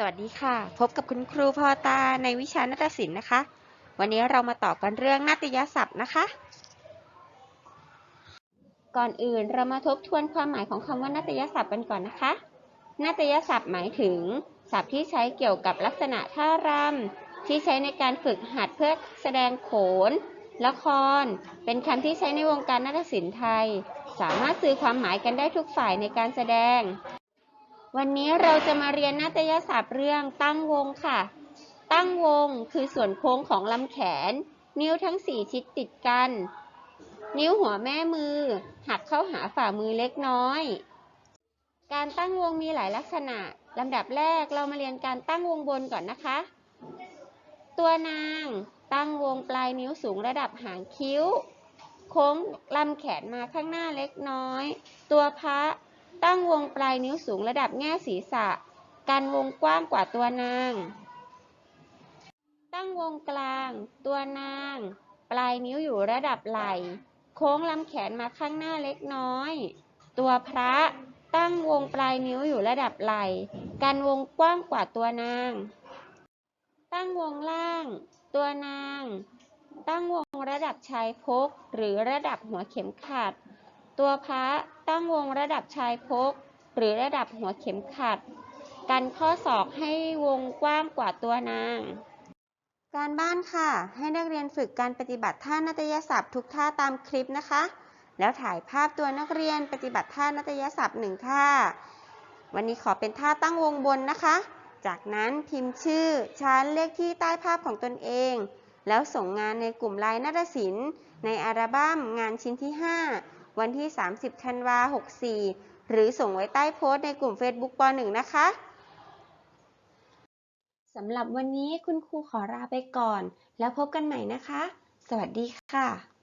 สวัสดีค่ะ พบกับคุณครูพอตาในวิชานาฏศิลป์นะคะ วันนี้เรามาต่อกันเรื่องนาฏยศัพท์นะคะ ก่อนอื่นเรามาทบทวนความหมายของคำว่านาฏยศัพท์กันก่อนนะคะ นาฏยศัพท์หมายถึงศัพท์ที่ใช้เกี่ยวกับลักษณะท่ารำที่ใช้ในการฝึกหัดเพื่อแสดงโขน ละคร เป็นคำที่ใช้ในวงการนาฏศิลป์ไทย สามารถสื่อความหมายกันได้ทุกฝ่ายในการแสดง วันนี้เราจะมาเรียนนาฏยศัพท์เรื่องตั้งวงค่ะ ตั้งวงคือส่วนโค้งของลำแขน นิ้วทั้งสี่ชิดติดกัน นิ้วหัวแม่มือ หักเข้าหาฝ่ามือเล็กน้อย การตั้งวงมีหลายลักษณะลำดับแรกเรามาเรียนการตั้งวงบนก่อนนะคะ ตัวนางตั้งวงปลายนิ้วสูงระดับหางคิ้ว โค้งลำแขนมาข้างหน้าเล็กน้อย ตัวพระ ตั้งวงปลายนิ้วสูงระดับแง่ศีรษะ กันวงกว้างกว่าตัวนาง ตั้งวงกลาง ตัวนาง ปลายนิ้วอยู่ระดับไหล่ โค้งลำแขนมาข้างหน้าเล็กน้อย ตัวพระตั้งวงปลายนิ้วอยู่ระดับไหล่ กันวงกว้างกว่าตัวนาง ตั้งวงล่าง ตัวนาง ตั้งวงระดับชายพกหรือระดับหัวเข็มขัด ตัวพระ ตั้งวงระดับชายพก หรือระดับหัวเข็มขัด กันข้อศอกให้วงกว้างกว่าตัวนาง การบ้านค่ะ ให้นักเรียนฝึกการปฏิบัติท่านาฏยศัพท์ทุกท่าตามคลิปนะคะ แล้วถ่ายภาพตัวนักเรียนปฏิบัติท่านาฏยศัพท์หนึ่งท่า วันนี้ขอเป็นท่าตั้งวงบนนะคะ จากนั้นพิมพ์ชื่อชั้นเลขที่ใต้ภาพของตนเอง แล้วส่งงานในกลุ่มไลน์นาฏศิลป์ในอัลบั้มงานชิ้นที่ 5 วันที่ 30 ธันวา 64 หรือส่งไว้ใต้โพสต์ในกลุ่ม Facebook ป .1 นะคะสำหรับวันนี้คุณครูขอลาไปก่อน แล้วพบกันใหม่นะคะ สวัสดีค่ะ